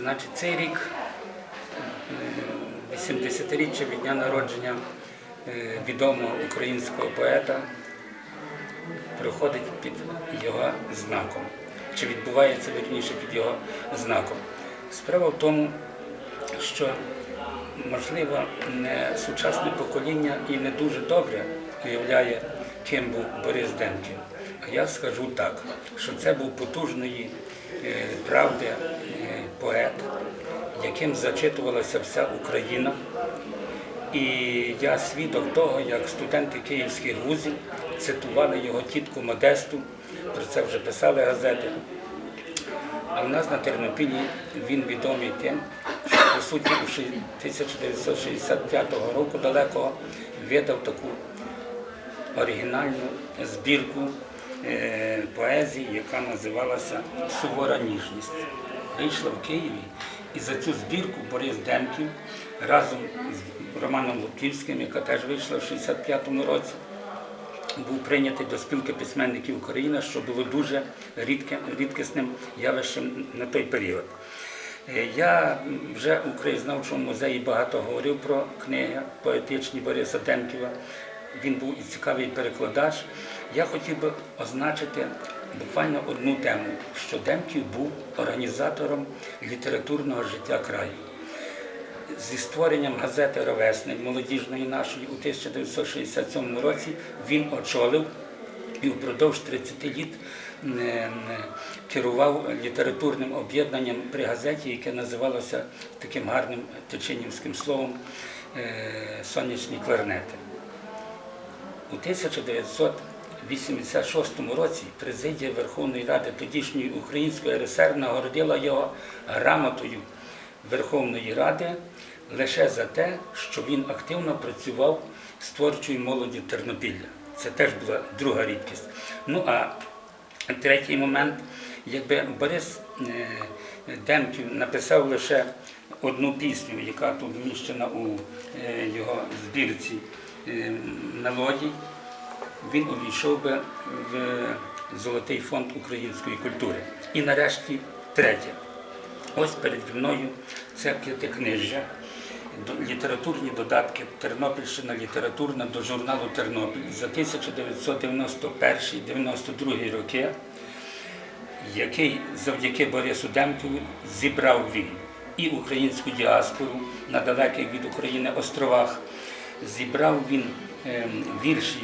Значить, цей рік, е, 80-річчя від дня народження е, відомого українського поета, проходить під його знаком. Чи відбувається вірніше під його знаком. Справа в тому, що можливо не сучасне покоління і не дуже добре уявляє, ким був Борис Демків. А я скажу так, що це був потужної е, правди е, поет, яким зачитувалася вся Україна. І я свідок того, як студенти київських вузів цитували його тітку Модесту, про це вже писали газети. А в нас на Тернопілі він відомий тим, що по суті у 1965 року далекого видав таку оригінальну збірку е, поезії, яка називалася Сувора ніжність. Вийшла в Києві, і за цю збірку Борис Демків разом з Романом Лубківським, яка теж вийшла в 65-му році, був прийнятий до спілки письменників України, що було дуже рідкісним явищем на той період. Е, Я вже у краєзнавчому музеї багато говорив про книги поетичні Бориса Демківа. Він був і цікавий перекладач. Я хотів би означити буквально одну тему, що Демків був організатором літературного життя краю зі створенням газети Ровесник молодіжної нашої у 1967 році він очолив і впродовж 30 літ керував літературним об'єднанням при газеті, яке називалося таким гарним теченівським словом е, Сонячні кларнети. У 1986 році президія Верховної Ради тодішньої Української РСР нагородила його грамотою Верховної Ради лише за те, що він активно працював з творчою молоді Тернопілля. Це теж була друга рідкість. Ну а третій момент, якби Борис е, Демків написав лише одну пісню, яка тут вміщена у е, його збірці мелодій, він увійшов би в Золотий фонд української культури. І нарешті третє. Ось переді мною це п'ятикнижжя, літературні додатки Тернопільщина літературна до журналу Тернопіль за 1991-92 роки, який завдяки Борису Демкову зібрав він і українську діаспору на далеких від України островах, зібрав він ем, вірші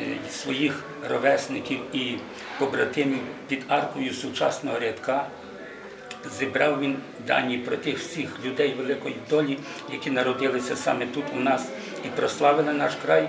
е, своїх ровесників і побратимів під аркою сучасного рядка. Зібрав він дані про тих всіх людей великої долі, які народилися саме тут у нас і прославили наш край.